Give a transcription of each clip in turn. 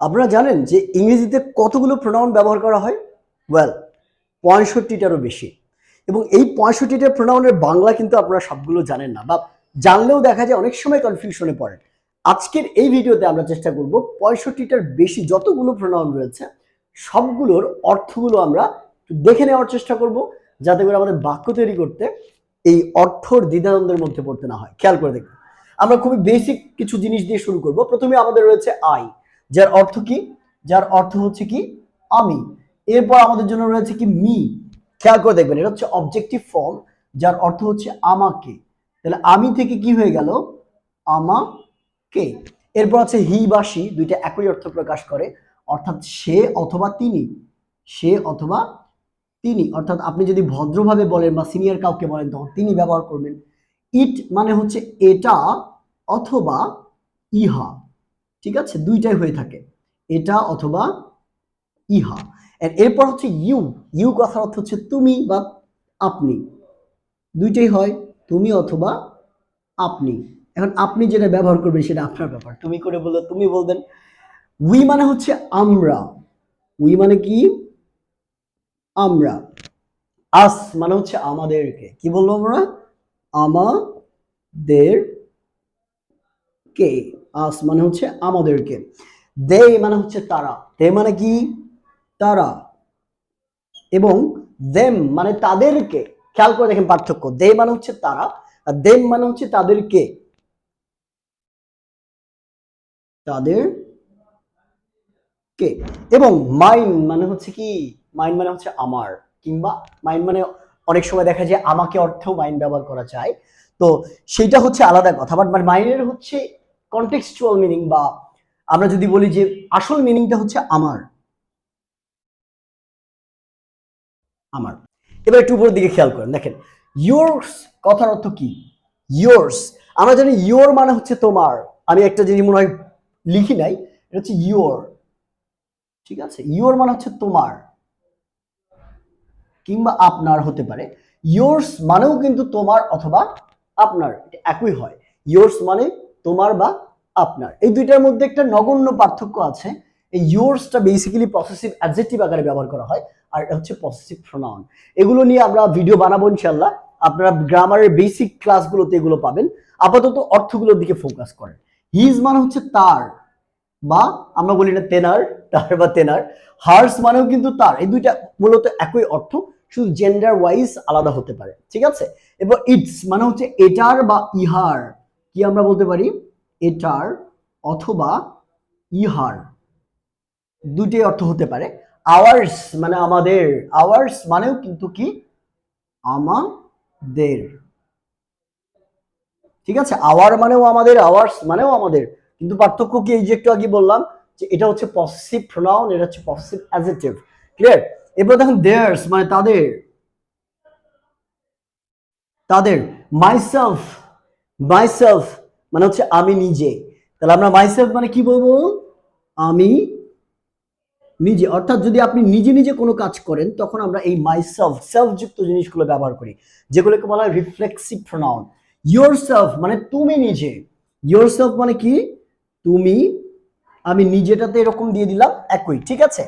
আপনারা জানেন যে ইংরেজিতে কতগুলো প্রোনাউন ব্যবহার করা হয়? ওয়েল পঁয়ষট্টিটারও বেশি। এবং এই পঁয়ষট্টিটা প্রোনাউনের বাংলা কিন্তু আপনারা সবগুলো জানেন না বা জানলেও দেখা যায় অনেক সময় কনফিউশনে পড়েন। আজকের এই ভিডিওতে আমরা চেষ্টা করব পঁয়ষট্টিটার বেশি যতগুলো প্রোনাউন রয়েছে, সবগুলোর অর্থগুলো আমরা দেখে নেওয়ার চেষ্টা করব, যাতে করে আমাদের বাক্য তৈরি করতে এই অর্থর দ্বিধানন্দের মধ্যে পড়তে না হয়। খেয়াল করে দেখুন। আমরা খুবই বেসিক কিছু জিনিস দিয়ে শুরু করব। প্রথমে আমাদের রয়েছে আই যার অর্থ কি? যার অর্থ হচ্ছে কি? আমি। এরপর আমাদের জন্য রয়েছে কি? মি। খেয়াল করে দেখবেন, এটা হচ্ছে অবজেক্টিভ ফর্ম যার অর্থ হচ্ছে আমাকে। তাহলে আমি থেকে কি হয়ে গেল? আমাকে। এরপর আছে হি বা সি দুইটা একই অর্থ প্রকাশ করে। অর্থাৎ সে অথবা তিনি। সে অথবা তিনি। অর্থাৎ আপনি যদি ভদ্রভাবে বলেন বা সিনিয়র কাউকে বলেন, তখন তিনি ব্যবহার করবেন। ইট মানে হচ্ছে এটা অথবা ইহা। ঠিক আছে? দুইটাই হয়ে থাকে। এটা অথবা ইহা। এরপর হচ্ছে ইউ। ইউ কথার অর্থ হচ্ছে তুমি বা আপনি। দুইটাই হয় তুমি অথবা আপনি। এখন আপনি যেটা ব্যবহার করবেন সেটা আপনার ব্যাপার। তুমি করে বললে তুমি বলবেন। উই মানে হচ্ছে আমরা। উই মানে কি? আমরা। আস মানে হচ্ছে আমাদেরকে। কি বলব আমরা? আমাদের কে আস মানে হচ্ছে আমাদেরকে। দে মানে হচ্ছে তারা। দে মানে কি? তারা। এবং দেম মানে তাদেরকে। খেয়াল করে দেখেন পার্থক্য। দে মানে হচ্ছে তারা আর দেম মানে হচ্ছে তাদেরকে। তাদের কে? এবং মাইন মানে হচ্ছে কি? মাইন মানে হচ্ছে আমার। কিংবা মাইন মানে অনেক সময় দেখা যায় আমাকে অর্থেও মাইন ব্যবহার করা যায়। তো সেটা হচ্ছে আলাদা কথা। বাট মাইনের হচ্ছে কন্টেক্সচুয়াল মিনিং বা আমরা যদি বলি যে আসল মিনিংটা হচ্ছে আমার। আমার। এবার একটু উপরের দিকে খেয়াল করেন, দেখেন ইয়োর্স কথার অর্থ কি? ইয়োর্স আমরা জানি ইয়োর মানে হচ্ছে তোমার। আমি একটা জিনিস মনে হয় লিখি নাই, এটা হচ্ছে ইয়োর ঠিক আছে? ইয়োর মানে হচ্ছে তোমার। কিংবা আপনার হতে পারে। ইয়োর্স মানেও কিন্তু তোমার অথবা আপনার একই হয়। ইয়োর্স মানে তোমার বা আপনার। এই দুইটার মধ্যে একটা নগণ্য পার্থক্য আছে। এই ইয়োর্সটা বেসিক্যালি পসেসিভ অ্যাডজেক্টিভ আকারে ব্যবহার করা হয়, আর এটা হচ্ছে পসেসিভ প্রোনাউন এগুলো নিয়ে আমরা ভিডিও বানাবো ইনশাল্লাহ আপনারা গ্রামারের বেসিক ক্লাসগুলোতে এগুলো পাবেন। আপাতত অর্থগুলোর দিকে ফোকাস করেন। হিজ মানে হচ্ছে তার, বা আমরা বলি না তেনার, তার বা তেনার। হার্স মানেও কিন্তু তার। এই দুইটা মূলত একই অর্থ, শুধু জেন্ডার ওয়াইজ আলাদা হতে পারে। ঠিক আছে? এবার ইটস মানে হচ্ছে এটার বা ইহার। কি আমরা বলতে পারি? এটার অথবা ইহার। দুইটাই অর্থ হতে পারে। আওয়ার্স মানে আমাদের। আওয়ার্স মানেও কিন্তু কি? আমাদের। ঠিক আছে? আওয়ার মানেও আমাদের, আওয়ার্স মানেও আমাদের। কিন্তু পার্থক্য কি? এই যে একটু আগে বললাম যে এটা হচ্ছে পসেসিভ প্রোনাউন এটা হচ্ছে পসেসিভ অ্যাডজেক্টিভ ক্লিয়ার এরপর দেখুন দেয়ার্স মানে তাদের। তাদের। মাইসেলফ মাইসেলফ মানে হচ্ছে আমি নিজে। তাহলে আমরা মাইসেলফ মানে কি বলব? আমি নিজে। অর্থাৎ যদি আপনি নিজে নিজে কোনো কাজ করেন, তখন আমরা এই মাইসেলফ সেলফ যুক্ত জিনিসগুলো ব্যবহার করি। যেগুলোকে বলা হয় রিফ্লেক্সিভ প্রোনাউন ইয়োর সেলফ মানে তুমি নিজে। ইয়োর সেলফ মানে কি? তুমি। আমি নিজেটাতে এরকম দিয়ে দিলাম, একই, ঠিক আছে?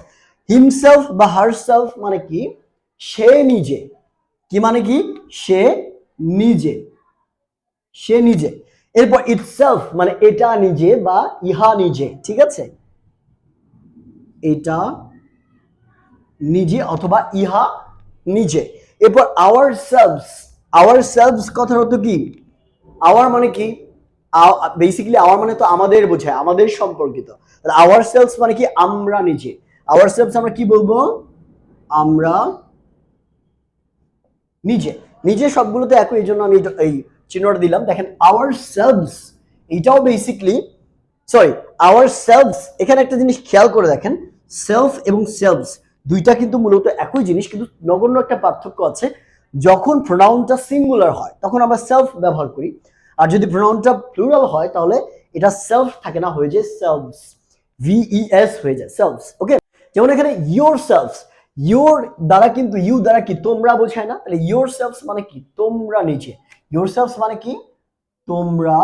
হিমসেলফ বা হার সেলফ মানে কি? সে নিজে। কি মানে কি? সে নিজে। সে নিজে। এরপর ইটসেলফ মানে এটা নিজে বা ইহা নিজে, ঠিক আছে? এটা নিজে অথবা ইহা নিজে। এরপর আওয়ার সেলভস আওয়ার সেলভস কথার অর্থ কি? আওয়ার মানে কি? বেসিক্যালি আওয়ার মানে তো আমাদের বোঝায়, আমাদের সম্পর্কিত। আওয়ার সেলস মানে কি? আমরা নিজে। আওয়ার সেলস আমরা কি বলব? আমরা নিজে। নিজে সবগুলোতে একই, এই জন্য আমি এই চিহ্নটা দিলাম। দেখেন আওয়ার সেলভস এটাও বেসিকলি সরি আওয়ার সেলভস এখানে একটা জিনিস খেয়াল করে দেখেন সেলফ এবং সেলভস দুইটা কিন্তু মূলত একই জিনিস, কিন্তু নগণ্য একটা পার্থক্য আছে। যখন প্রোনাউনটা সিঙ্গুলার হয়, তখন আমরা সেলফ ব্যবহার করি। আর যদি প্রোনাউনটা প্লুরাল হয়, তাহলে এটা সেলফ থাকে না, হয়ে যায় সেলভস ভিইএস হয়ে যায় সেলভস ওকে যেমন এখানে ইয়োর সেলফস ইয়োর দ্বারা কিন্তু ইউ দ্বারা কি তোমরা বোঝায় না? তাহলে ইয়োর সেলফস মানে কি? তোমরা নিজে। ইয়োর সেলফস মানে কি? তোমরা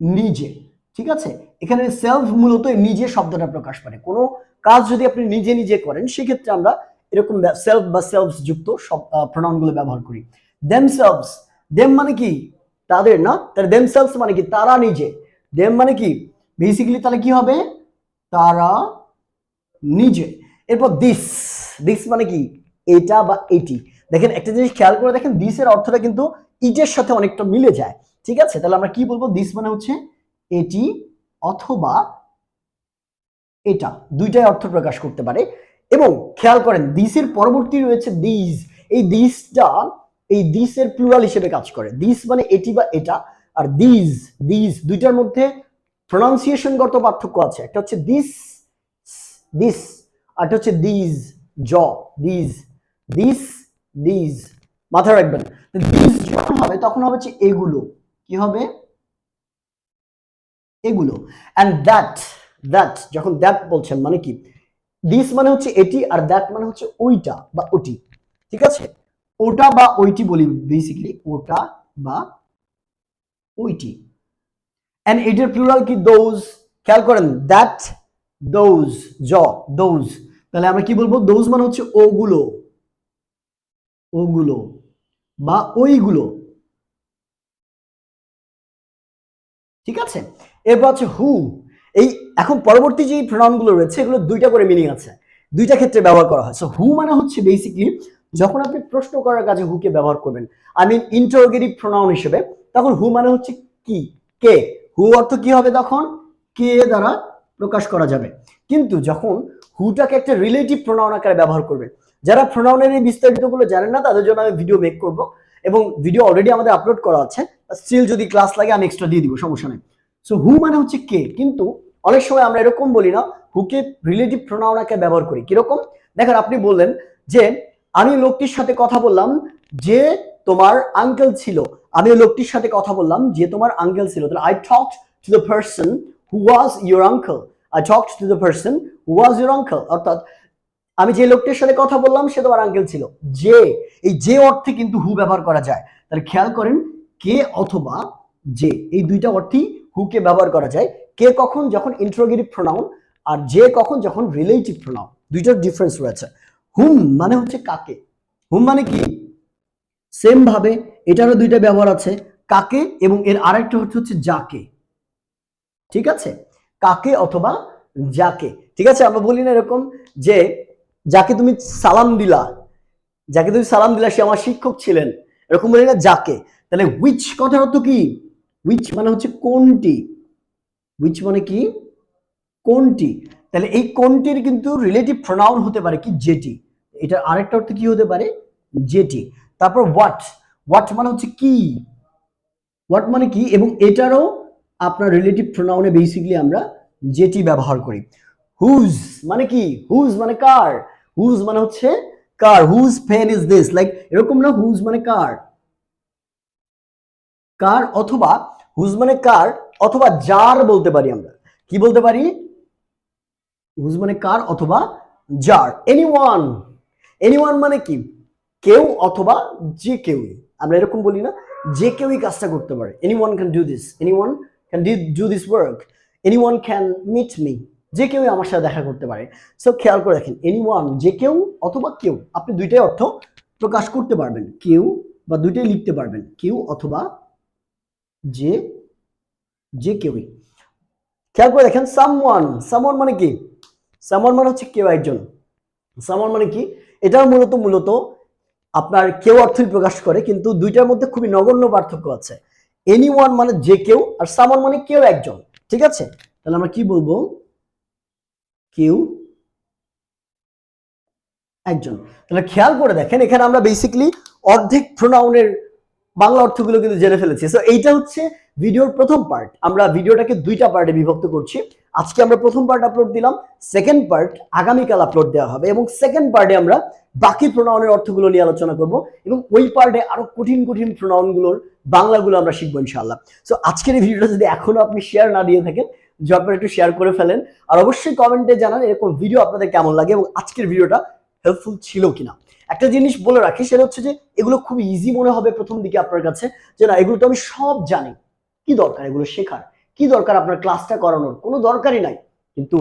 নিজে, ঠিক আছে? এখানে সেলফ মূলত নিজে শব্দটা প্রকাশ করে। কোনো কাজ যদি আপনি নিজে নিজে করেন, সেক্ষেত্রে আমরা এরকম সেলফ বা সেলফ যুক্ত সব প্রোনাউনগুলো ব্যবহার করি। দেম সেলভস দেম মানে কি? তাদের না? তাহলে দেম সেলফস মানে কি? তারা নিজে। দেম মানে কি? বেসিক্যালি তাহলে কি হবে? তারা নিজে। এরপর দিস দিস মানে কি? এটা বা এটি। দেখেন একটা জিনিস খেয়াল করে দেখেন দিসের অর্থটা কিন্তু ইটের সাথে অনেকটা মিলে যায়। ঠিক আছে? তাহলে আমরা কি বলব? দিস মানে হচ্ছে এটি অথবা এটা দুইটাই অর্থ প্রকাশ করতে পারে। এবং খেয়াল করেন দিসের পরবর্তী রয়েছে দিস এই দিসটা এই দিসের প্লুরাল হিসেবে কাজ করে। দিস মানে এটি বা এটা। আর দিস দিস দুইটার মধ্যে প্রনাউন্সিয়েশনগত পার্থক্য আছে। একটা হচ্ছে দিস দিস আরটা হচ্ছে দিস জ দিস দিস দিস মাথায় রাখবেন। দিস যখন হবে, তখন হবে হচ্ছে এগুলো। কি হবে? এগুলো। অ্যান্ড দ্যাট দ্যাট যখন দ্যাট বলছেন মানে কি? দিস মানে হচ্ছে এটি আর দ্যাট মানে হচ্ছে ওইটা বা ওটি। ঠিক আছে? ওটা বা ওইটি বলি বেসিক্যালি ওটা বা ওইটি। অ্যান্ড এটার প্লুরাল কি? দোজ খেয়াল করেন দ্যাট দোজ জ দোজ তাহলে আমরা কি বলব? দোজ মানে হচ্ছে ওগুলো। ওগুলো বা ওইগুলো। ঠিক আছে? এরপর হচ্ছে হু এই এখন পরবর্তী যে প্রোনাউনগুলো রয়েছে, এগুলো দুইটা করে মিনিং আছে। দুইটা ক্ষেত্রে ব্যবহার করা হয়। সো হু মানে হচ্ছে বেসিকলি যখন আপনি প্রশ্ন করার কাজে হুকে ব্যবহার করবেন আই মিন ইন্টারোগেটিভ প্রোনাউন হিসেবে, তখন হু মানে হচ্ছে কি? কে? হু অর্থ কি হবে তখন? কে দ্বারা প্রকাশ করা যাবে। কিন্তু যখন হুটাকে একটা রিলেটিভ প্রোনাউন আকারে ব্যবহার করবেন যারা প্রোনাউনের এই বিস্তারিতগুলো জানেন না, তাদের জন্য আমি ভিডিও মেক করব এবং ভিডিও অলরেডি আমাদের আপলোড করা আছে। স্টিল যদি ক্লাস লাগে, আমি এক্সট্রা দিয়ে দিব, সমস্যা নেই। সো হু মানে হচ্ছে কে? কিন্তু অনেক সময় আমরা এরকম বলি না হুকে রিলেটিভ প্রোনাউন আকারে ব্যবহার করি। কীরকম? দেখেন, আপনি বললেন যে, আমি লোকটির সাথে কথা বললাম যে তোমার আঙ্কেল ছিল। আমি লোকটির সাথে কথা বললাম যে তোমার আঙ্কেল ছিল। তাহলে I talked to the person who was your uncle I talked to the person who was your uncle অর্থাৎ আমি যে লোকটির সাথে কথা বললাম, সে তোমার আঙ্কেল ছিল। যে, এই যে অর্থে কিন্তু হু ব্যবহার করা যায়। তাহলে খেয়াল করেন, কে অথবা যে, এই দুইটা অর্থেই হুকে ব্যবহার করা যায়। কে কখন যখন ইন্ট্রোগেটিভ প্রোনাউন আর যে কখন যখন রিলেটিভ প্রোনাউন দুইটার ডিফারেন্স রয়েছে। হুম মানে হচ্ছে কাকে। হুম মানে কি? সেম ভাবে এটারও দুইটা ব্যবহার আছে, কাকে এবং এর আরেকটা হচ্ছে হচ্ছে যাকে। ঠিক আছে? কাকে অথবা যাকে। ঠিক আছে? আমরা বলি না এরকম যে যাকে তুমি সালাম দিলা, যাকে তুমি সালাম দিলা, সে আমার শিক্ষক ছিলেন। এরকম বলি না যাকে? তাহলে উইচ কথার অর্থ কি? উইচ মানে হচ্ছে কোনটি? উইচ মানে কি? কোনটি? তাহলে এই কোনটির কিন্তু রিলেটিভ প্রোনাউন হতে পারে কি? যেটি। এটা আরেকটা অর্থ কি হতে পারে? যেটি। তারপর হোয়াট হোয়াট মানে হচ্ছে কি? হোয়াট মানে কি? এবং এটারও আপনার রিলেটিভ প্রোনাউনে বেসিক্যালি আমরা যেটি ব্যবহার করি। হুজ মানে কি? হুজ মানে কার? হুজ মানে হচ্ছে কার? Whose pen is this like এরকম না হুজ মানে কার? কার অথবা হুজ মানে কার অথবা যার বলতে পারি আমরা। কি বলতে পারি? হুজ মানে কার অথবা যার। এনিওয়ান এনিওয়ান মানে কি? কেউ অথবা যে কেউই। আমরা এরকম বলি না, যে কেউই কাজটা করতে পারে। Anyone can do this anyone can do this work anyone can meet me যে কেউই আমার সাথে দেখা করতে পারে। সো খেয়াল করে দেখেন এনিওয়ান যে কেউ অথবা কেউ, আপনি দুইটাই অর্থ প্রকাশ করতে পারবেন। কেউ বা দুইটাই লিখতে পারবেন। কেউ অথবা যে যে কেউই। খেয়াল করে দেখেন সামওয়ান সামওয়ান মানে কি? সামওয়ান মানে হচ্ছে কেউ একজন। সামওয়ান মানে কি? এটাও মূলত মূলত আপনার কেউ অর্থই প্রকাশ করে, কিন্তু দুইটার মধ্যে খুবই নগণ্য পার্থক্য আছে। এনি ওয়ান মানে যে কেউ, আর সামন মানে কেউ একজন। ঠিক আছে? তাহলে আমরা কি বলব? কেউ একজন। তাহলে খেয়াল করে দেখেন, এখানে আমরা বেসিক্যালি অর্ধেক প্রোনাউনের বাংলা অর্থগুলো কিন্তু জেনে ফেলেছি। সো এইটা হচ্ছে ভিডিওর প্রথম পার্ট আমরা ভিডিওটাকে দুইটা পার্টে বিভক্ত করছি। আজকে আমরা প্রথম পার্ট আপলোড দিলাম সেকেন্ড পার্ট আগামীকাল আপলোড দেওয়া হবে এবং সেকেন্ড পার্টে আমরা বাকি প্রোনাউনের অর্থগুলো নিয়ে আলোচনা করব এবং ওই পার্টে আরও কঠিন কঠিন প্রোনাউনগুলোর বাংলাগুলো আমরা শিখব ইনশাআল্লাহ। সো আজকের এই ভিডিওটা যদি এখনও আপনি শেয়ার না দিয়ে থাকেন ঝটপট একটু শেয়ার করে ফেলেন। আর অবশ্যই কমেন্টে জানান এরকম ভিডিও আপনাদের কেমন লাগে এবং আজকের ভিডিওটা হেল্পফুল ছিল কিনা। একটা জিনিস বলে রাখি, সেটা হচ্ছে যে এগুলো খুব ইজি মনে হবে প্রথম দিকে আপনার কাছে, যে না, এগুলো তো আমি সব জানি। কি দরকার এগুলো শেখার? কি দরকার আপনার ক্লাসটা করানোর? কোনো দরকারই নাই। কিন্তু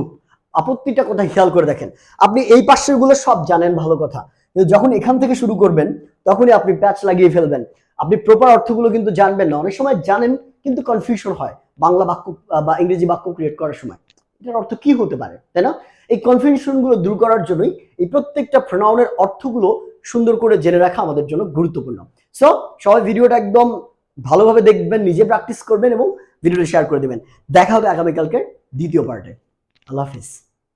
আপত্তিটা কোথায় খেয়াল করে দেখেন। আপনি এই পাশেরগুলো সব জানেন, ভালো কথা। যখন এখান থেকে শুরু করবেন, তখনই আপনি প্যাচ লাগিয়ে ফেলবেন। আপনি প্রপার অর্থগুলো কিন্তু জানবেন না। অনেক সময় জানেন, কিন্তু কনফিউশন হয়। বাংলা বাক্য বা ইংরেজি বাক্য ক্রিয়েট করার সময়। এটার অর্থ কি হতে পারে, তাই না? এই কনফিউশনগুলো দূর করার জন্যই এই প্রত্যেকটা প্রোনাউনের অর্থগুলো সুন্দর করে জেনে রাখা আমাদের জন্য গুরুত্বপূর্ণ। সো সবাই ভিডিওটা একদম ভালোভাবে দেখবেন, নিজে প্র্যাকটিস করবেন এবং ভিডিওটা শেয়ার করে দেবেন। দেখা হবে আগামীকালকে দ্বিতীয় পার্টে আল্লাহ হাফিজ।